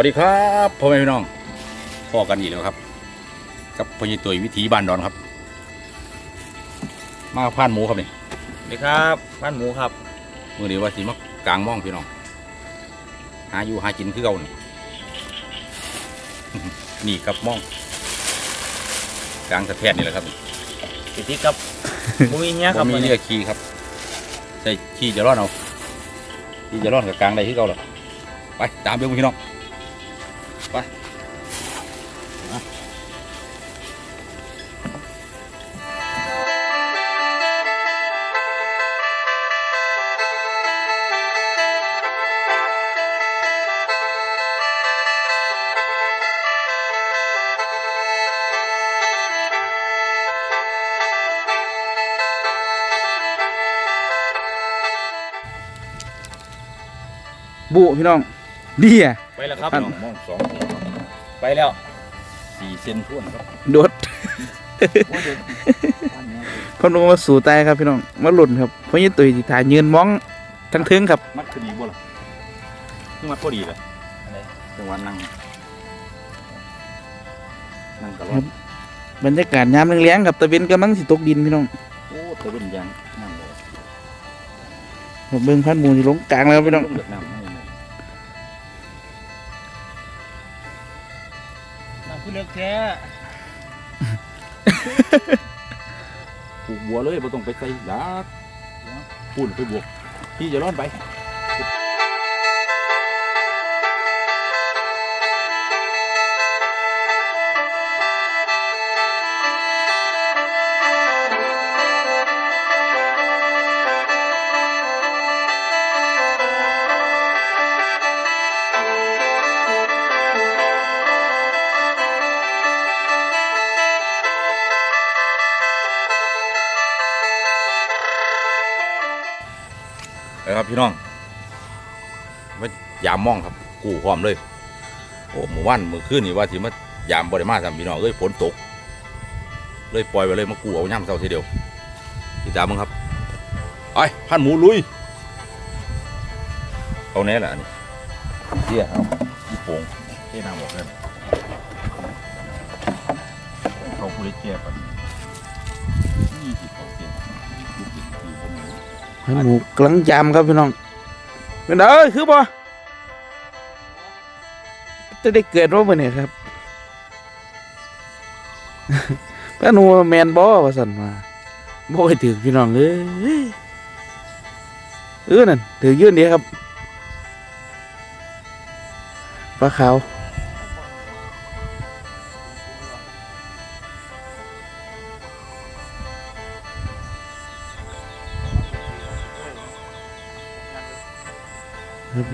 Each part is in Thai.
วัสดีครับพ่อแม่พี่น้องพ่อกันอีกแล้วครับ กับพญตุยวิถีบ้านดอนครับ มาผ่านหมูครับนี่สวัสดีครับบ้านหมูครับมื่อนี้ว่าสิมากลางม่องพี่น้อง หาอยู่หากินคือเก่านี่นี่ครับม่องกลางสะแพทนี่แหละครับติดที่กับบุมีเนี้ยครับบ่มีวันเรืนี้อขี่ครับใช่ขี่จะร่อนเอาขี่จะร่อนกับกลางใดคือเก่าหรอไปตามเบี้ยพี่น้อง บุพี่น้องดีอะ ไปแล้วครับพี่น้องม่องสองไปแล้วสี่เซนท่วนครับโดดเพนลงมาสู่ใต้ครับพี่น้องมาหล่นครับเพราะยี่ตุยที่ถ่ายยืนมองทั้งเทิงครับมัดคือดีบ่ล่ะคือมัดพอดีเลยจังหวะนั่งนั่งกะล่อนบรรยากาศยามเลี้ยงๆครับตะเวนกำลังสิตกดินพี่น้องโอ้ตะวันยังนั่งเลยผมเบิ่งพันหมูที่ลงกลางแล้วพี่น้อง เลือดน้ำ ให้เลยน้ำขึ้นเลือกแท้ปลูกบัวเลยไม่ต้องไปใส่ดากปุ่นไปบวกพี่จะร้อนไป พี่น้องมายามมองครับ กู้พร้อมเลย โอ้หมู่บ้านมือคืนนี่ว่าสิมายามบริมาทำพี่น้องเอ้ยฝนตก เลยปล่อยไปเลยมากู้เอาย่ำเศร้าทีเดียวติดตามมึงครับไปพันหมูลุย เอาแน่แหละนี่เที่ยเอายี่ป่งเท่น้ำหมดเลยเขาผู้ได้แก้ปันยี่ หมูกลังยามครับพี่น้องเป็นเอ้ยคือบ่จะได้เกิดว่าเมื่อไหร่ครับพันหมูแมนบ่ว่าสันมาบ่ให้ถือพี่น้องเอ้ยเออนั่นถือยื่นเดียครับปลาขาว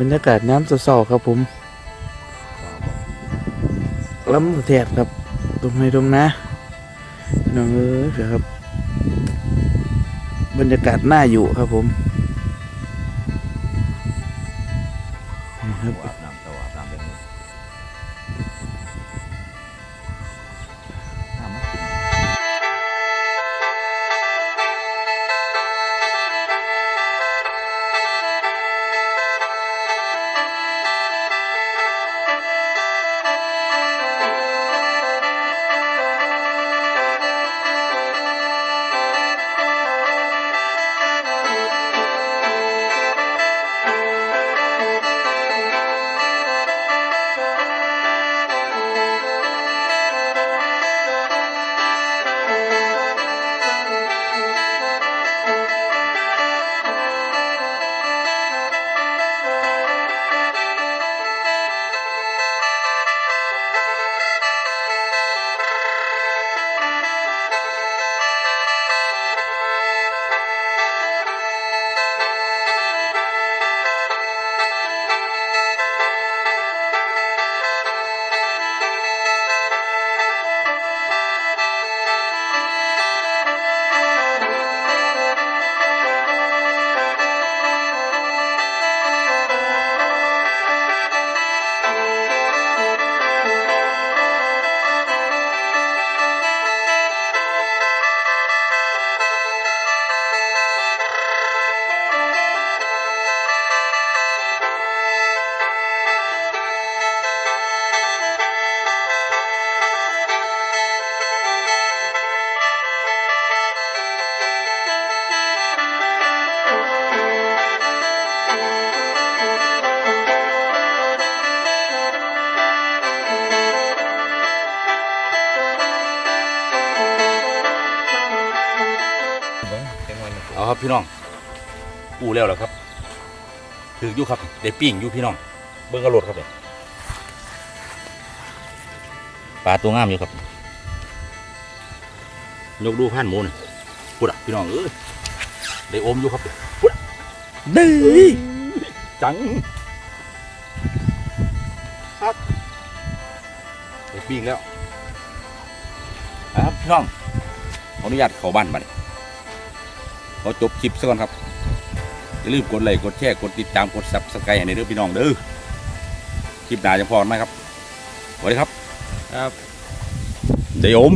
บรรยากาศน้ำเศร้าๆครับผมล้ำแทดครับ ตรงไหนตรงนะน้องเอ้ยเผื่อครับ บรรยากาศน่าอยู่ครับผมครับ ครับพี่น้องกูแล้วเหรอครับถืออยู่ครับได้ปิ้งอยู่พี่น้อง เบิ้งกระโหลดครับเนี่ยปลาตัวงามอยู่ครับ ยกดูผ่านหมูนพูดอะพี่น้องเอ้ยได้อมอยู่ครับพูดอะดื้อจังครับได้ปิ้งแล้วอะครับพี่น้องขออนุญาตเข้าบ้านมาเลย ขอจบคลิปซะก่อนครับ อย่าลืมกดไลค์กดแชร์กดติดตามกดซับสไครต์ในเรื่องพี่น้องเด้อคลิปหน้าจะพอกันไหมครับสวัสดีครับ ครับ เดี๋ยวผม